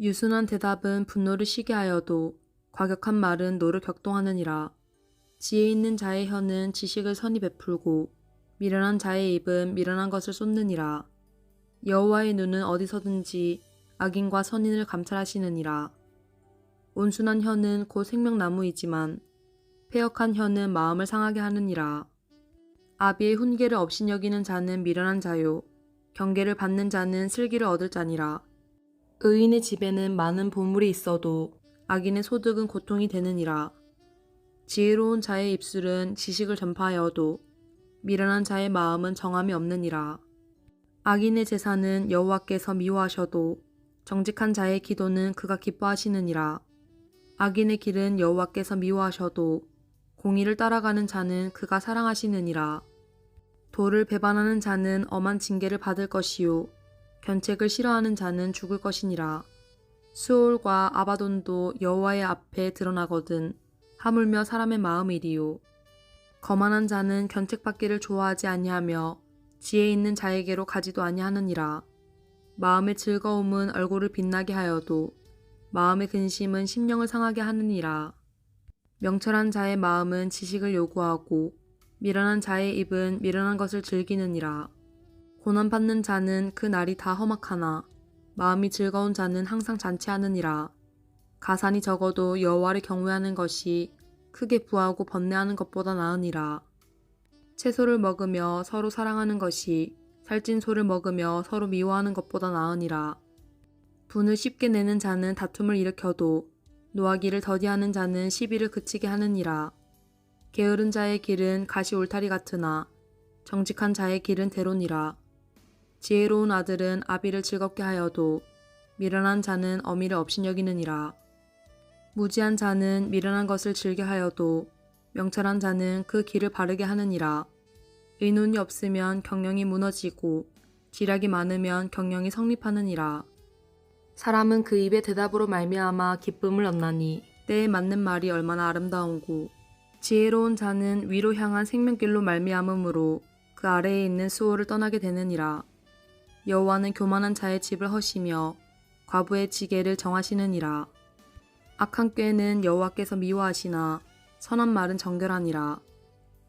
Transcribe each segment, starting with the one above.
유순한 대답은 분노를 쉬게 하여도 과격한 말은 노를 격동하느니라. 지혜 있는 자의 혀는 지식을 선히 베풀고 미련한 자의 입은 미련한 것을 쏟느니라. 여호와의 눈은 어디서든지 악인과 선인을 감찰하시느니라. 온순한 혀는 곧 생명나무이지만 폐역한 혀는 마음을 상하게 하느니라. 아비의 훈계를 업신여기는 자는 미련한 자요 경계를 받는 자는 슬기를 얻을 자니라. 의인의 집에는 많은 보물이 있어도 악인의 소득은 고통이 되느니라. 지혜로운 자의 입술은 지식을 전파하여도 미련한 자의 마음은 정함이 없느니라. 악인의 제사는 여호와께서 미워하셔도 정직한 자의 기도는 그가 기뻐하시느니라. 악인의 길은 여호와께서 미워하셔도 공의를 따라가는 자는 그가 사랑하시느니라. 도를 배반하는 자는 엄한 징계를 받을 것이요 견책을 싫어하는 자는 죽을 것이니라. 수올과 아바돈도 여호와의 앞에 드러나거든 하물며 사람의 마음이리요. 거만한 자는 견책받기를 좋아하지 아니하며 지혜 있는 자에게로 가지도 아니하느니라. 마음의 즐거움은 얼굴을 빛나게 하여도 마음의 근심은 심령을 상하게 하느니라. 명철한 자의 마음은 지식을 요구하고 미련한 자의 입은 미련한 것을 즐기느니라. 고난받는 자는 그 날이 다 험악하나 마음이 즐거운 자는 항상 잔치하느니라. 가산이 적어도 여호와를 경외하는 것이 크게 부하고 번뇌하는 것보다 나으니라. 채소를 먹으며 서로 사랑하는 것이 살찐 소를 먹으며 서로 미워하는 것보다 나으니라. 분을 쉽게 내는 자는 다툼을 일으켜도 노하기를 더디하는 자는 시비를 그치게 하느니라. 게으른 자의 길은 가시 울타리 같으나 정직한 자의 길은 대로니라. 지혜로운 아들은 아비를 즐겁게 하여도 미련한 자는 어미를 업신여기느니라. 무지한 자는 미련한 것을 즐겨 하여도 명철한 자는 그 길을 바르게 하느니라. 의논이 없으면 경영이 무너지고 지략이 많으면 경영이 성립하느니라. 사람은 그 입의 대답으로 말미암아 기쁨을 얻나니 때에 맞는 말이 얼마나 아름다운고 지혜로운 자는 위로 향한 생명길로 말미암음으로 그 아래에 있는 수호를 떠나게 되느니라. 여호와는 교만한 자의 집을 허시며 과부의 지게를 정하시느니라. 악한 꾀는 여호와께서 미워하시나 선한 말은 정결하니라.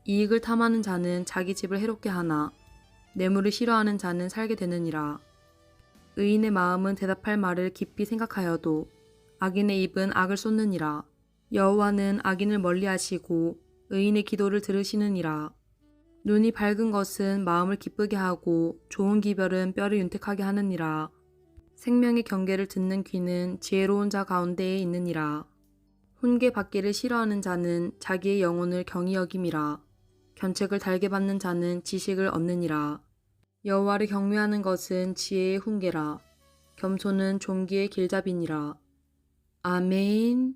이익을 탐하는 자는 자기 집을 해롭게 하나 뇌물을 싫어하는 자는 살게 되느니라. 의인의 마음은 대답할 말을 깊이 생각하여도 악인의 입은 악을 쏟느니라. 여호와는 악인을 멀리하시고 의인의 기도를 들으시느니라. 눈이 밝은 것은 마음을 기쁘게 하고 좋은 기별은 뼈를 윤택하게 하느니라. 생명의 경계를 듣는 귀는 지혜로운 자 가운데에 있느니라. 훈계 받기를 싫어하는 자는 자기의 영혼을 경히 여김이라. 견책을 달게 받는 자는 지식을 얻느니라. 여호와를 경외하는 것은 지혜의 훈계라. 겸손은 종기의 길잡이니라. 아멘.